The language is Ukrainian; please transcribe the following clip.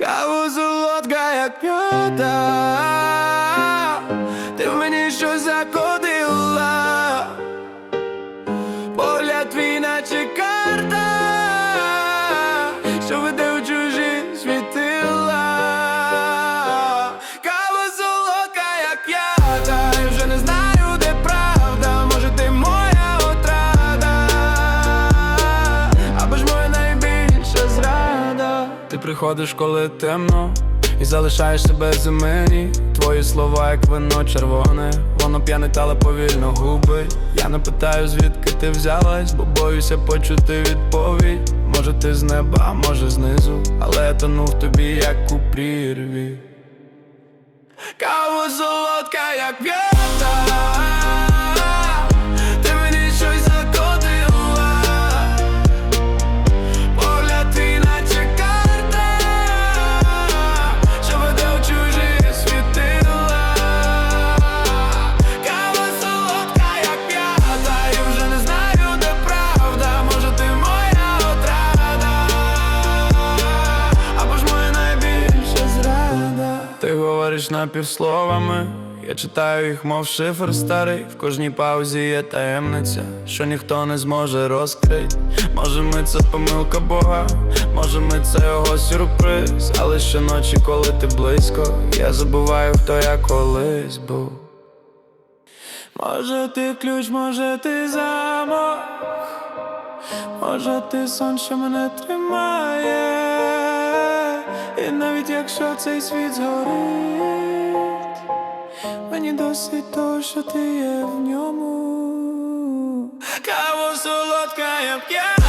Каву солодка, як п'ята, Ти мені щось закодила Ти приходиш, коли темно і залишаєшся без імені Твої слова, як вино червоне, воно п'янить, але повільно губить. Я не питаю, звідки ти взялась, бо боюся почути відповідь. Може, ти з неба, а може знизу, але я тону в тобі, як у прірві. Кава солодка, як п'ята Говориш напівсловами я читаю їх, мов шифр старий, в кожній паузі є таємниця, що ніхто не зможе розкрити. Може, ми це помилка Бога, може, ми це його сюрприз. Але щоночі, коли ти близько, я забуваю, хто я колись був. Може, ти ключ, може, ти замок, може, ти сон, що мене тримає, навіть якщо цей світ згорить. Мені досить того, що ти є в ньому. Каво солодка, я я